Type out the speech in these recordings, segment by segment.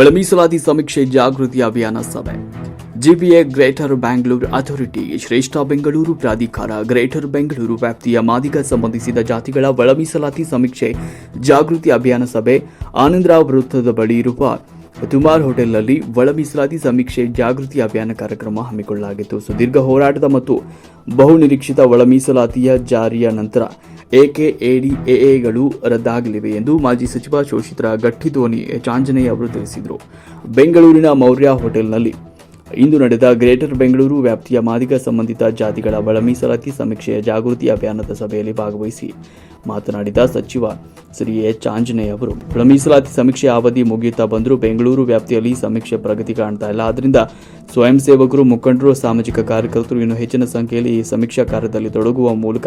ಒಳ ಮೀಸಲಾತಿ ಸಮೀಕ್ಷೆ ಜಾಗೃತಿ ಅಭಿಯಾನ ಸಭೆ. ಜಿಬಿಎ ಗ್ರೇಟರ್ ಬ್ಯಾಂಗ್ಳೂರು ಅಥಾರಿಟಿ, ಶ್ರೇಷ್ಠ ಬೆಂಗಳೂರು ಪ್ರಾಧಿಕಾರ, ಗ್ರೇಟರ್ ಬೆಂಗಳೂರು ವ್ಯಾಪ್ತಿಯ ಮಾದಿಗ ಸಂಬಂಧಿಸಿದ ಜಾತಿಗಳ ಒಳ ಮೀಸಲಾತಿ ಸಮೀಕ್ಷೆ ಜಾಗೃತಿ ಅಭಿಯಾನ ಸಭೆ ಆನಂದರಾವ್ ವೃತ್ತದ ಬಳಿ ಇರುವ ತುಮಾರ್ ಹೋಟೆಲ್ನಲ್ಲಿ ಒಳ ಮೀಸಲಾತಿ ಸಮೀಕ್ಷೆ ಜಾಗೃತಿ ಅಭಿಯಾನ ಕಾರ್ಯಕ್ರಮ ಹಮ್ಮಿಕೊಳ್ಳಲಾಗಿತ್ತು. ಸುದೀರ್ಘ ಹೋರಾಟದ ಮತ್ತು ಬಹು ನಿರೀಕ್ಷಿತ ಒಳ ಮೀಸಲಾತಿಯ ಜಾರಿಯ ನಂತರ ಎಕೆಎಡಿಎಎಗಳು ರದ್ದಾಗಲಿವೆ ಎಂದು ಮಾಜಿ ಸಚಿವ ಶೋಷಿತರ ಗಟ್ಟಿಧೋನಿ ಧೋನಿ ಚಾಂಜನೇಯ ಅವರು ತಿಳಿಸಿದರು. ಬೆಂಗಳೂರಿನ ಮೌರ್ಯ ಹೋಟೆಲ್ನಲ್ಲಿ ಇಂದು ನಡೆದ ಗ್ರೇಟರ್ ಬೆಂಗಳೂರು ವ್ಯಾಪ್ತಿಯ ಮಾದಿಗ ಸಂಬಂಧಿತ ಜಾತಿಗಳ ಒಳ ಮೀಸಲಾತಿ ಸಮೀಕ್ಷೆಯ ಜಾಗೃತಿ ಅಭಿಯಾನದ ಸಭೆಯಲ್ಲಿ ಭಾಗವಹಿಸಿ ಮಾತನಾಡಿದ ಸಚಿವ ಶ್ರೀ ಎಚ್. ಆಂಜನೇಯ ಅವರು. ಮೀಸಲಾತಿ ಸಮೀಕ್ಷೆ ಅವಧಿ ಮುಗಿಯುತ್ತಾ ಬಂದರೂ ಬೆಂಗಳೂರು ವ್ಯಾಪ್ತಿಯಲ್ಲಿ ಸಮೀಕ್ಷೆ ಪ್ರಗತಿ ಕಾಣ್ತಾ ಇಲ್ಲ. ಆದ್ದರಿಂದ ಸ್ವಯಂ ಸೇವಕರು, ಮುಖಂಡರು, ಸಾಮಾಜಿಕ ಕಾರ್ಯಕರ್ತರು ಇನ್ನು ಹೆಚ್ಚಿನ ಸಂಖ್ಯೆಯಲ್ಲಿ ಈ ಸಮೀಕ್ಷಾ ಕಾರ್ಯದಲ್ಲಿ ತೊಡಗುವ ಮೂಲಕ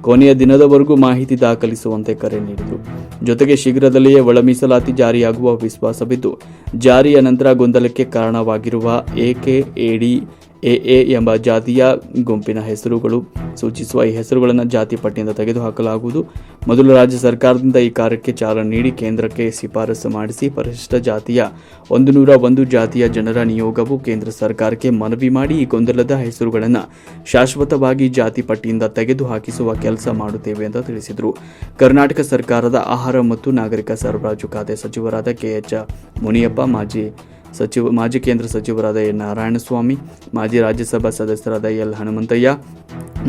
ಕೊನೆಯ ದಿನದವರೆಗೂ ಮಾಹಿತಿ ದಾಖಲಿಸುವಂತೆ ಕರೆ ನೀಡಿದರು. ಜೊತೆಗೆ ಶೀಘ್ರದಲ್ಲಿಯೇ ಒಳ ಮೀಸಲಾತಿ ಜಾರಿಯಾಗುವ ವಿಶ್ವಾಸವಿದ್ದು, ಜಾರಿಯ ನಂತರ ಗೊಂದಲಕ್ಕೆ ಕಾರಣವಾಗಿರುವ ಎಕೆ ಎಡಿ ಎಎ ಎಂಬ ಜಾತಿಯ ಗುಂಪಿನ ಹೆಸರುಗಳು ಸೂಚಿಸುವ ಈ ಹೆಸರುಗಳನ್ನು ಜಾತಿ ಪಟ್ಟಿಯಿಂದ ತೆಗೆದುಹಾಕಲಾಗುವುದು. ಮೊದಲು ರಾಜ್ಯ ಸರ್ಕಾರದಿಂದ ಈ ಕಾರ್ಯಕ್ಕೆ ಚಾಲನೆ ನೀಡಿ ಕೇಂದ್ರಕ್ಕೆ ಶಿಫಾರಸು ಮಾಡಿಸಿ ಪರಿಶಿಷ್ಟ ಜಾತಿಯ ಒಂದು ನೂರ ಒಂದು ಜಾತಿಯ ಜನರ ನಿಯೋಗವು ಕೇಂದ್ರ ಸರ್ಕಾರಕ್ಕೆ ಮನವಿ ಮಾಡಿ ಈ ಗೊಂದಲದ ಹೆಸರುಗಳನ್ನು ಶಾಶ್ವತವಾಗಿ ಜಾತಿ ಪಟ್ಟಿಯಿಂದ ತೆಗೆದುಹಾಕಿಸುವ ಕೆಲಸ ಮಾಡುತ್ತೇವೆ ಎಂದು ತಿಳಿಸಿದರು. ಕರ್ನಾಟಕ ಸರ್ಕಾರದ ಆಹಾರ ಮತ್ತು ನಾಗರಿಕ ಸರಬರಾಜು ಖಾತೆ ಸಚಿವರಾದ ಕೆಎಚ್ ಮುನಿಯಪ್ಪ, ಮಾಜಿ ಸಚಿವ, ಮಾಜಿ ಕೇಂದ್ರ ಸಚಿವರಾದ ಎನ್ ನಾರಾಯಣಸ್ವಾಮಿ, ಮಾಜಿ ರಾಜ್ಯಸಭಾ ಸದಸ್ಯರಾದ ಎಲ್ ಹನುಮಂತಯ್ಯ,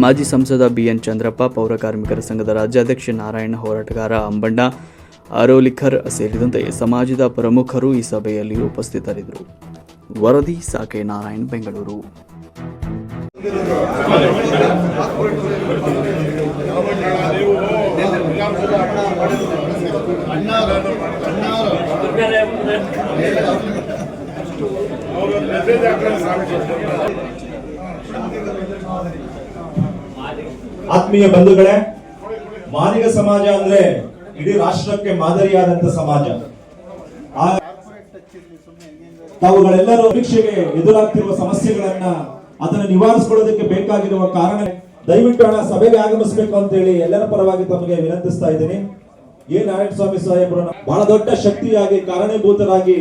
ಮಾಜಿ ಸಂಸದ ಬಿಎನ್ ಚಂದ್ರಪ್ಪ, ಪೌರ ಕಾರ್ಮಿಕರ ಸಂಘದ ರಾಜ್ಯಾಧ್ಯಕ್ಷ ನಾರಾಯಣ ಹೋರಾಟಗಾರ ಅಂಬಣ್ಣ ಅರೋಲಿಖರ್ ಸೇರಿದಂತೆ ಸಮಾಜದ ಪ್ರಮುಖರು ಈ ಸಭೆಯಲ್ಲಿ ಉಪಸ್ಥಿತರಿದ್ದರು. ವರದಿ ಸಾಕೆ ನಾರಾಯಣ್, ಬೆಂಗಳೂರು. ಆತ್ಮೀಯ ಬಂಧುಗಳೇ ಮಾದಿಗ ಸಮಾಜ ಅಂದ್ರೆ ಇಡೀ ರಾಷ್ಟ್ರಕ್ಕೆ ಮಾದರಿಯಾದಂತ ಸಮಾಜ. ತಾವುಗಳೆಲ್ಲರೂ ಪರೀಕ್ಷೆಗೆ ಎದುರಾಗ್ತಿರುವ ಸಮಸ್ಯೆಗಳನ್ನ ಅದನ್ನು ನಿವಾರಿಸಿಕೊಳ್ಳೋದಕ್ಕೆ ಬೇಕಾಗಿರುವ ಕಾರಣ ದಯವಿಟ್ಟು ಹಣ ಸಭೆಗೆ ಆಗಮಿಸಬೇಕು ಅಂತ ಹೇಳಿ ಎಲ್ಲರ ಪರವಾಗಿ ತಮಗೆ ವಿನಂತಿಸ್ತಾ ಇದ್ದೀನಿ. ಎ ನಾರಾಯಣ ಸ್ವಾಮಿ ಸಾಹೇಬರು, ಬಹಳ ದೊಡ್ಡ ಶಕ್ತಿಯಾಗಿ, ಕಾರಣೀಭೂತರಾಗಿ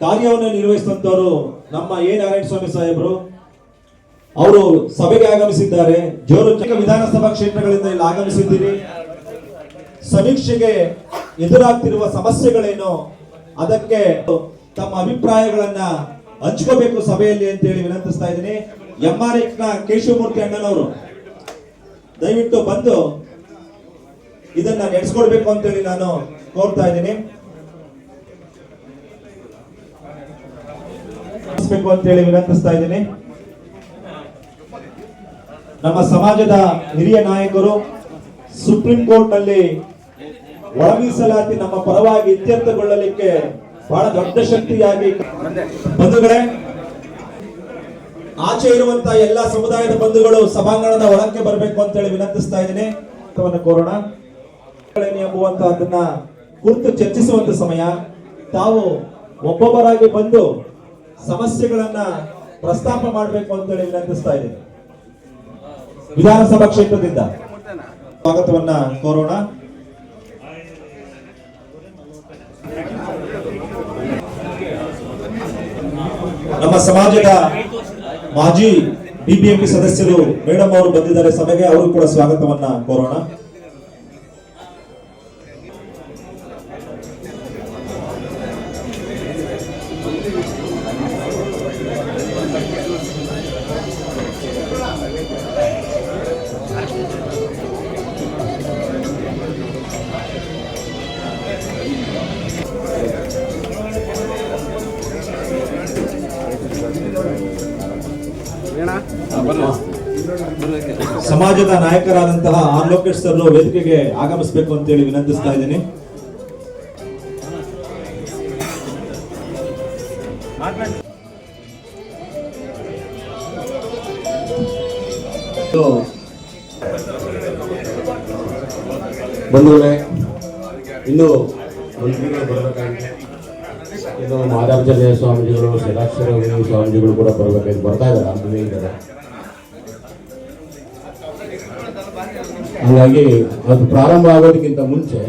ಕಾರ್ಯವನ್ನು ನಿರ್ವಹಿಸಿದಂಥವರು ನಮ್ಮ ಎ. ನಾರಾಯಣ ಸ್ವಾಮಿ ಸಾಹೇಬರು. ಅವರು ಸಭೆಗೆ ಆಗಮಿಸಿದ್ದಾರೆ. ಜೋರು ವಿಧಾನಸಭಾ ಕ್ಷೇತ್ರಗಳಿಂದ ಇಲ್ಲಿ ಆಗಮಿಸಿದ್ದೀರಿ. ಸಮೀಕ್ಷೆಗೆ ಎದುರಾಗ್ತಿರುವ ಸಮಸ್ಯೆಗಳೇನು, ಅದಕ್ಕೆ ತಮ್ಮ ಅಭಿಪ್ರಾಯಗಳನ್ನ ಹಂಚ್ಕೋಬೇಕು ಸಭೆಯಲ್ಲಿ ಅಂತ ಹೇಳಿ ವಿನಂತಿಸ್ತಾ ಇದ್ದೀನಿ. ಎಂ. ಆರ್. ಎಕ್ಸ್ನ ಕೇಶವಮೂರ್ತಿ ಅಣ್ಣನವರು, ದಯವಿಟ್ಟು ಬಂದು ಇದನ್ನ ನಡೆಸ್ಕೊಡ್ಬೇಕು ಅಂತೇಳಿ ನಾನು ಕೋರ್ತಾ ಇದ್ದೀನಿ. ನಡೆಸ್ಬೇಕು ಅಂತ ಹೇಳಿ ವಿನಂತಿಸ್ತಾ ಇದ್ದೀನಿ. ನಮ್ಮ ಸಮಾಜದ ಹಿರಿಯ ನಾಯಕರು ಸುಪ್ರೀಂ ಕೋರ್ಟ್ನಲ್ಲಿ ಒಳ ಮೀಸಲಾತಿ ನಮ್ಮ ಪರವಾಗಿ ಇತ್ಯರ್ಥಗೊಳ್ಳಲಿಕ್ಕೆ ಬಹಳ ದೊಡ್ಡ ಶಕ್ತಿಯಾಗಿ ಬಂಧುಗಳೇ, ಆಚೆ ಇರುವಂತಹ ಎಲ್ಲಾ ಸಮುದಾಯದ ಬಂಧುಗಳು ಸಭಾಂಗಣದ ಒಳಕ್ಕೆ ಬರಬೇಕು ಅಂತ ಹೇಳಿ ವಿನಂತಿಸ್ತಾ ಇದ್ದೀನಿ. ಕೋರೋಣ. ಎಂಬುವಂತಹದನ್ನ ಕುರಿತು ಚರ್ಚಿಸುವಂತ ಸಮಯ. ತಾವು ಒಬ್ಬೊಬ್ಬರಾಗಿ ಬಂದು ಸಮಸ್ಯೆಗಳನ್ನ ಪ್ರಸ್ತಾಪ ಮಾಡಬೇಕು ಅಂತ ಹೇಳಿ ವಿನಂತಿಸ್ತಾ ಇದ್ದೀನಿ. ವಿಧಾನಸಭಾ ಕ್ಷೇತ್ರದಿಂದ ಸ್ವಾಗತವನ್ನ ಕೋರೋಣ. ನಮ್ಮ ಸಮಾಜದ ಮಾಜಿ ಬಿಬಿಎಂಪಿ ಸದಸ್ಯರು ಮೇಡಮ್ ಅವರು ಬಂದಿದ್ದಾರೆ. ಸಭೆಗೆ ಅವರು ಕೂಡ ಸ್ವಾಗತವನ್ನ ಕೋರೋಣ. ಸಮಾಜದ ನಾಯಕರಾದಂತಹ ಆರ್ ಲೋಕೇಶ್ ಸರ್ ವೇದಿಕೆಗೆ ಆಗಮಿಸಬೇಕು ಅಂತ ಹೇಳಿ ವಿನಂತಿಸ್ತಾ ಇದ್ದೀನಿ. ಬಂಧುಗಳೇ ಇನ್ನು ಬರಬೇಕಾಗಿದೆ. ಇನ್ನು ಮಾದಾರ್ಜನೆ ಸ್ವಾಮೀಜಿಗಳು ವಿನಯ ಸ್ವಾಮೀಜಿಗಳು ಕೂಡ ಬರಬೇಕು ಬರ್ತಾ ಇದ್ದಾರೆ ಅಂತಲೇ ಇದ್ದಾರೆ. ಹಾಗಾಗಿ ಅದು ಪ್ರಾರಂಭ ಆಗೋದಕ್ಕಿಂತ ಮುಂಚೆ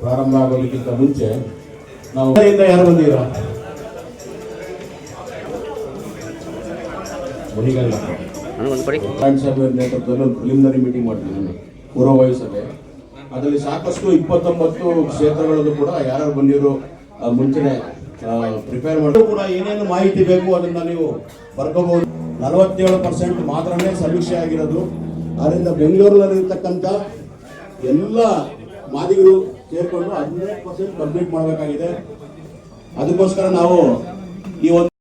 ಪ್ರಾರಂಭ ಆಗೋದಕ್ಕಿಂತ ಮುಂಚೆ ನಾವು ಯಾರು ಬಂದಿದ್ದೀರಾ? ಮುನಿಗಲ್ಲ. ನೇತೃತ್ವದಲ್ಲಿ ಒಂದು ಪ್ರಿಲಿಮಿನರಿ ಮೀಟಿಂಗ್ ಪೂರ್ವವಾಯು ಸಭೆ ಅದರಲ್ಲಿ ಸಾಕಷ್ಟು ಇಪ್ಪತ್ತೊಂಬತ್ತು ಕ್ಷೇತ್ರಗಳಲ್ಲೂ ಕೂಡ ಯಾರು ಬಂದಿರೋ ಮುಂಚೆ ಪ್ರಿಪೇರ್ ಮಾಡಿ ಕೂಡ ಏನೇನು ಮಾಹಿತಿ ಬೇಕು ಅದನ್ನ ನೀವು ಬರ್ಕೋಬಹುದು. ನಲವತ್ತೇಳು ಪರ್ಸೆಂಟ್ ಮಾತ್ರನೇ ಸಮೀಕ್ಷೆ ಆಗಿರೋದು. ಅದರಿಂದ ಬೆಂಗಳೂರಿನಲ್ಲಿರ್ತಕ್ಕಂಥ ಎಲ್ಲ ಮಾದಿಗರು ಸೇರಿಕೊಂಡು ಹದಿನೈದು ಪರ್ಸೆಂಟ್ ಕಂಪ್ಲೀಟ್ ಮಾಡಬೇಕಾಗಿದೆ. ಅದಕ್ಕೋಸ್ಕರ ನಾವು ಈ ಒಂದು